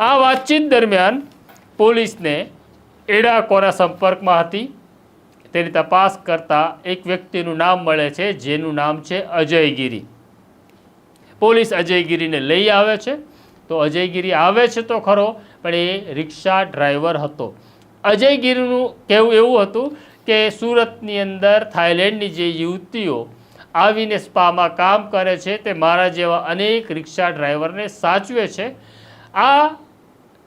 આ વાતચીત દરમિયાન પોલીસને એડા કોના સંપર્કમાં હતી, તેની તપાસ કરતા એક વ્યક્તિનું નામ મળે છે, જેનું નામ છે અજયગીરી. પોલીસ અજયગીરીને લઈ આવે છે. તો અજયગીરી આવે છે તો ખરો, પણ એ રિક્ષા ડ્રાઈવર હતો. અજયગીરીનું કહેવું એવું હતું કે સુરતની અંદર થાઈલેન્ડની જે યુવતીઓ આવીને સ્પામાં કામ કરે છે, તે મારા જેવા અનેક રિક્ષા ડ્રાઈવરને સાચવે છે. આ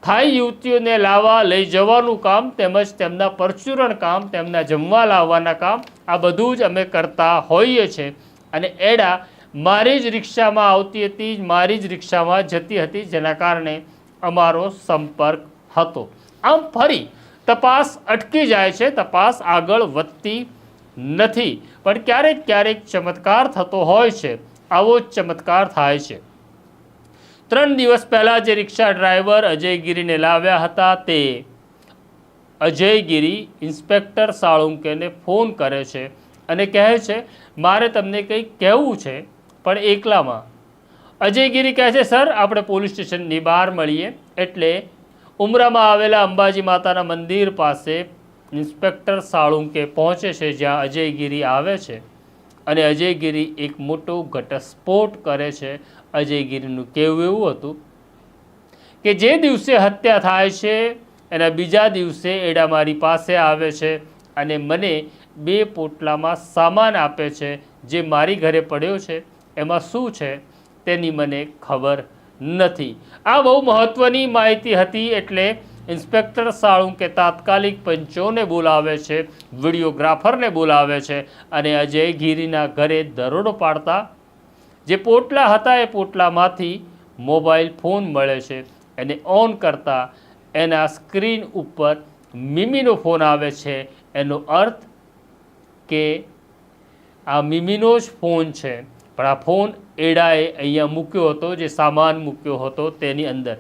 થાઈ યુવતીઓને લાવવા, લઈ જવાનું કામ તેમજ તેમના પરચુરણ કામ, તેમના જમવા લાવવાના કામ, આ બધું જ અમે કરતા હોઈએ છીએ. અને એડા મારી જ રિક્ષામાં આવતી હતી મારી જ રિક્ષામાં જતી હતી, જેના કારણે અમારો સંપર્ક હતો. આમ ફરી તપાસ અટકી જાય છે, તપાસ આગળ વધતી નથી. પણ ક્યારેક ક્યારેક ચમત્કાર થતો હોય છે. આવો ચમત્કાર થાય છે. ત્રણ દિવસ પહેલાં જે રિક્ષા ડ્રાઈવર અજયગીરીને લાવ્યા હતા તે અજયગીરી ઇન્સ્પેક્ટર સાળુંકેને ફોન કરે છે અને કહે છે, મારે તમને કંઈક કહેવું છે, પણ એકલામાં. અજયગીરી કહે છે, સર, આપણે પોલીસ સ્ટેશનની બહાર મળીએ એટલે ઉમરામાં આવેલા અંબાજી માતાના મંદિર પાસે ઇન્સ્પેક્ટર સાળુંકે પહોંચે છે જ્યાં અજયગીરી આવે છે. અને અજયગીરી એક મોટો ઘટસ્ફોટ કરે છે. અજયગીરીનું કહેવું એવું હતું કે જે દિવસે હત્યા થાય છે, એના બીજા દિવસે એડા મારી પાસે આવે છે અને મને બે પોટલામાં સામાન આપે છે જે મારી ઘરે પડ્યો છે. એમાં શું છે તેની મને ખબર નથી. આ બહુ મહત્ત્વની માહિતી હતી એટલે ઇન્સ્પેક્ટર સાળુંકે તાત્કાલિક પંચોને બોલાવે છે, વિડીયોગ્રાફરને બોલાવે છે અને અજય ગીરીના ઘરે દરોડો પાડતા, જે પોટલા હતા એ પોટલામાંથી મોબાઈલ ફોન મળે છે એને ઓન કરતા એના સ્ક્રીન ઉપર મિમીનો ફોન આવે છે. એનો અર્થ કે આ મિમીનો જ ફોન છે. પણ આ ફોન એડાએ અહીંયા મૂક્યો હતો, જે સામાન મૂક્યો હતો તેની અંદર.